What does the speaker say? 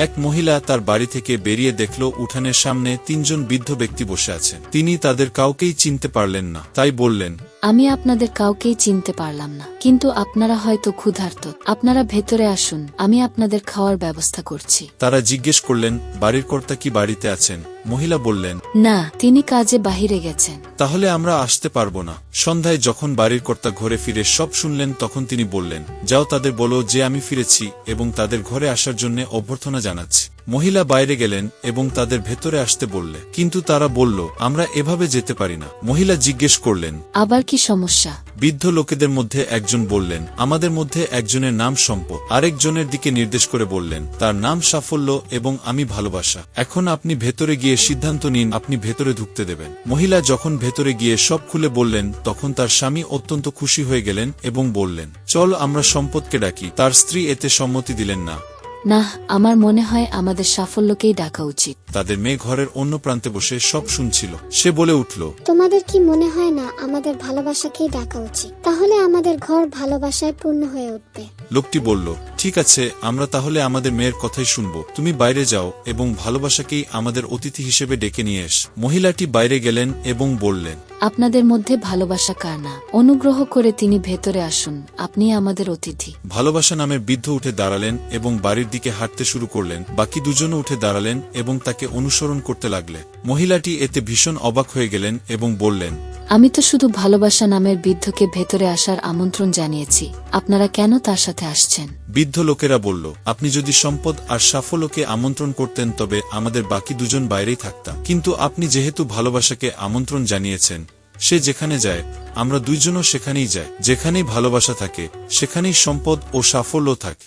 এক মহিলা তার বাড়ি থেকে বেরিয়ে দেখল উঠানের সামনে তিনজন বৃদ্ধ ব্যক্তি বসে আছেন। তিনি তাদের কাউকেই চিনতে পারলেন না। তাই বললেন আমি আপনাদের কাউকেই চিনতে পারলাম না। কিন্তু আপনারা হয়তো ক্ষুধার্ত। আপনারা ভেতরে আসুন আমি আপনাদের খাওয়ার ব্যবস্থা করছি। তারা জিজ্ঞেস করলেন বাড়ির কর্তা কি বাড়িতে আছেন? মহিলা বললেন না তিনি কাজে বাহিরে গেছেন। তাহলে আমরা আসতে পারব না। সন্ধ্যায় যখন বাড়ির কর্তা ঘরে ফিরে সব শুনলেন তখন তিনি বললেন যাও তাদের বলো যে আমি ফিরেছি এবং তাদের ঘরে আসার জন্য অভ্যর্থনা জানাচ্ছি। মহিলা বাইরে গেলেন এবং তাদের ভেতরে আসতে বললে। কিন্তু তারা বলল আমরা এভাবে যেতে পারি না। মহিলা জিজ্ঞেস করলেন আবার কি সমস্যা? বৃদ্ধ লোকেদের মধ্যে একজন বললেন আমাদের মধ্যে একজনের নাম সম্পদ। আরেকজনের দিকে নির্দেশ করে বললেন তার নাম সাফল্য এবং আমি ভালোবাসা। এখন আপনি ভেতরে গিয়ে সিদ্ধান্ত নিন আপনি ভেতরে ঢুকতে দেবেন। মহিলা যখন ভেতরে গিয়ে সব খুলে বললেন তখন তার স্বামী অত্যন্ত খুশি হয়ে গেলেন এবং বললেন চল আমরা সম্পদকে ডাকি তার স্ত্রী এতে সম্মতি দিলেন না। না আমার মনে হয় আমাদের সাফল্যকেই ডাকা উচিত। তাদের মেয়ে ঘরের অন্য প্রান্তে বসে সব শুনছিল। সে বলে উঠল তোমাদের কি মনে হয় না আমাদের ভালোবাসাকেই ডাকা উচিত? তাহলে আমাদের ঘর ভালোবাসায় পূর্ণ হয়ে উঠবে। লোকটি বলল ঠিক আছে আমরা তাহলে আমাদের মেয়ের কথাই শুনব। তুমি বাইরে যাও এবং ভালোবাসাকেই আমাদের অতিথি হিসেবে ডেকে নিয়ে এস। মহিলাটি বাইরে গেলেন এবং বললেন আপনাদের মধ্যে ভালোবাসা কার না? অনুগ্রহ করে তিনি ভেতরে আসুন আপনি আমাদের অতিথি। ভালোবাসা নামের বৃদ্ধ উঠে দাঁড়ালেন এবং বাড়ির দিকে হাঁটতে শুরু করলেন। বাকি দুজনও উঠে দাঁড়ালেন এবং তাকে অনুসরণ করতে লাগলে। মহিলাটি এতে ভীষণ অবাক হয়ে গেলেন এবং বললেন আমি তো শুধু ভালোবাসা নামের বৃদ্ধকে ভেতরে আসার আমন্ত্রণ জানিয়েছি। আপনারা কেন তার সাথে আসছেন? বৃদ্ধ লোকেরা বলল আপনি যদি সম্পদ আর সাফল্যকে আমন্ত্রণ করতেন তবে আমাদের বাকি দুজন বাইরেই থাকতাম। কিন্তু আপনি যেহেতু ভালোবাসাকে আমন্ত্রণ জানিয়েছেন সে যেখানে যায় আমরা দুইজনও সেখানেই যাই। যেখানেই ভালোবাসা থাকে সেখানেই সম্পদ ও সাফল্য থাকে।